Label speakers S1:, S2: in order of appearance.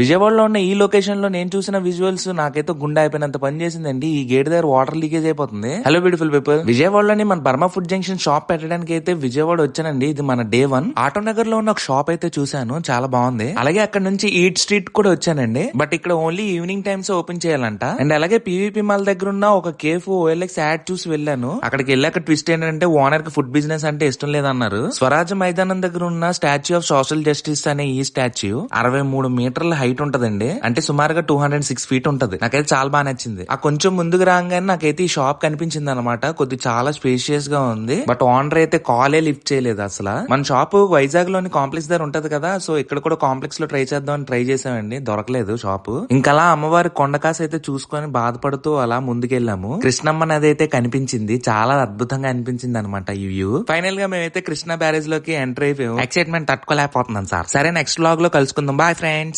S1: విజయవాడలో ఉన్న ఈ లొకేషన్లో నేను చూసిన విజువల్స్ నాకైతే గుండె అయిపోయినంత పని చేసిందండి. ఈ గేట్ దగ్గర వాటర్ లీకేజ్ అయిపోతుంది. హలో బ్యూటిఫుల్ పీపుల్ విజయవాడలోని మన బర్మా ఫుడ్ జంక్షన్ షాప్ పెట్టడానికి అయితే విజయవాడ వచ్చానండి. ఇది మన డే వన్ ఆటో నగర్లో ఉన్న ఒక షాప్ అయితే చూశాను. చాలా బాగుంది. అలాగే అక్కడ నుంచి ఈట్ స్ట్రీట్ కూడా వచ్చానండి. బట్ ఇక్కడ ఓన్లీ ఈవినింగ్ టైమ్స్ ఓపెన్ చేయాలంట. అండ్ అలాగే పీవీపీ మాల్ దగ్గర ఉన్న ఒక కేఫ్ ఓఎల్ఎక్స్ యాడ్ చూసి వెళ్ళాను. అక్కడికి వెళ్ళాక ట్విస్ట్ ఏంటంటే ఓనర్కి ఫుడ్ బిజినెస్ అంటే ఇష్టం లేదన్నారు. స్వరాజ్ మైదానం దగ్గర ఉన్న స్టాచ్యూ ఆఫ్ సోషల్ జస్టిస్ అనే ఈ స్టాచ్యూ అరవై మూడు మీటర్ల హైట్ ఉంటదండి. అంటే సుమారుగా టూ హండ్రెడ్ సిక్స్ ఫీట్ ఉంటది. నాకైతే చాలా బాగా నచ్చింది. ఆ కొంచెం ముందుకు రాగానే నాకైతే ఈ షాప్ కనిపించింది అనమాట కొద్ది చాలా స్పేషియస్గా ఉంది. బట్ ఓనర్ అయితే కాలే లిఫ్ట్ చేయలేదు అసలు. మన షాప్ వైజాగ్లోని కాంప్లెక్స్ దగ్గర ఉంటది కదా సో ఇక్కడ కూడా కాంప్లెక్స్లో ట్రై చేద్దాం అని ట్రై చేసామండి. దొరకలేదు షాప్ ఇంకా అలా అమ్మవారి కొండకాస అయితే చూసుకొని బాధపడుతూ అలా ముందుకెళ్ళాము. కృష్ణమ్మ నది అయితే కనిపించింది. చాలా అద్భుతంగా అనిపించింది అనమాట ఈ వ్యూ. ఫైనల్గా మేమైతే కృష్ణ బ్యారేజ్లోకి ఎంటర్ అయిపోయాం ఎక్సైట్మెంట్ తట్టుకోలేకపోతున్నాం సార్. సరే నెక్స్ట్ బ్లాగ్లో కలుసుకుందాం. Bye friends